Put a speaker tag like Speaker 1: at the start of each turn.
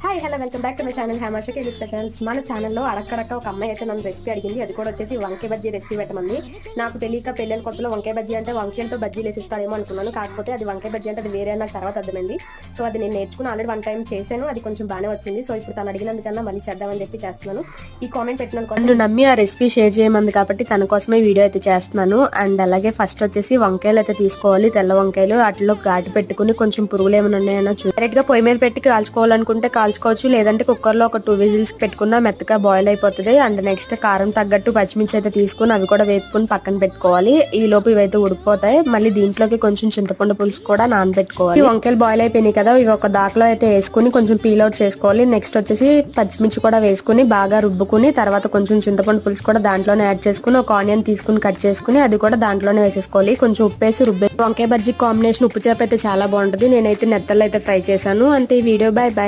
Speaker 1: Hi hello welcome back to my channel హ్యామర్షకి specials మన ఛానల్లో అడక్కడక్క ఒక అమ్మాయి అయితే నన్ను రెసిపీ అడిగింది. అది కూడా వచ్చేసి వంకాయ బజ్జీ రెసిపీ పెట్టమంది. నాకు తెలియక పెళ్ళిన కొత్తలో వంకాయ బజ్జీ అంటే వంకాయలతో బజ్జీలు వేసిస్తారేమో అనుకున్నాను. కాకపోతే అది వంకాయ బజ్జీ అంటే అది వేరే నాకు తర్వాత అర్థమైంది. సో అది నేను నేర్చుకుని ఆల్రెడీ వన్ టైం చేశాను. అది కొంచెం బాగానే వచ్చింది. సో ఇప్పుడు తను అడిగినందుకన్నా మళ్ళీ చేద్దామని చెప్పి చేస్తున్నాను. ఈ కామెంట్ పెట్టిన నన్ను నమ్మి ఆ రెసిపీ షేర్ చేయమంది కాబట్టి తన కోసమే వీడియో అయితే చేస్తున్నాను. అండ్ అలాగే ఫస్ట్ వచ్చేసి వంకాయలు అయితే తీసుకోవాలి. తెల్ల వంకాయలు వాటిలో ఘాటు పెట్టుకుని కొంచెం పురుగులు ఏమైనా ఉన్నాయో చూ డైరెక్ట్గా పొయ్యి మీద పెట్టి కాల్చుకోవాలనుకుంటే కాల్చుకోవచ్చు. లేదంటే కుక్కర్లో ఒక టూ విజిల్స్ పెట్టుకున్నా మెత్తగా బాయిల్ అయిపోతుంది. అండ్ నెక్స్ట్ కారం తగ్గట్టు పచ్చిమిర్చి అయితే తీసుకుని అవి కూడా వేపుకుని పక్కన పెట్టుకోవాలి. ఈ లోపు ఇవైతే ఉడికిపోతాయి. మళ్ళీ దీంట్లోకి కొంచెం చింతపండు పులుసు కూడా నానబెట్టుకోవాలి. వంకాయలు బాయిల్ అయిపోయినాయి కదా ఇవి ఒక దాకలో అయితే వేసుకుని కొంచెం పీల్ అవుట్ చేసుకోవాలి. నెక్స్ట్ వచ్చేసి పచ్చిమిర్చి కూడా వేసుకుని బాగా రుబ్బుకుని తర్వాత కొంచెం చింతపండు పులుసు కూడా దాంట్లోనే యాడ్ చేసుకుని ఒక ఆనియన్ తీసుకుని కట్ చేసుకుని అది కూడా దాంట్లోనే వేసేసుకోవాలి. కొంచెం ఉప్పేసి రుబ్బే. వంకాయ బజ్జీ కాంబినేషన్ ఉప్పు చేప అయితే చాలా బాగుంటుంది. నేనైతే నెత్తలు అయితే ఫ్రై చేశాను. అంతే. ఈ వీడియో బాయ్ బాయ్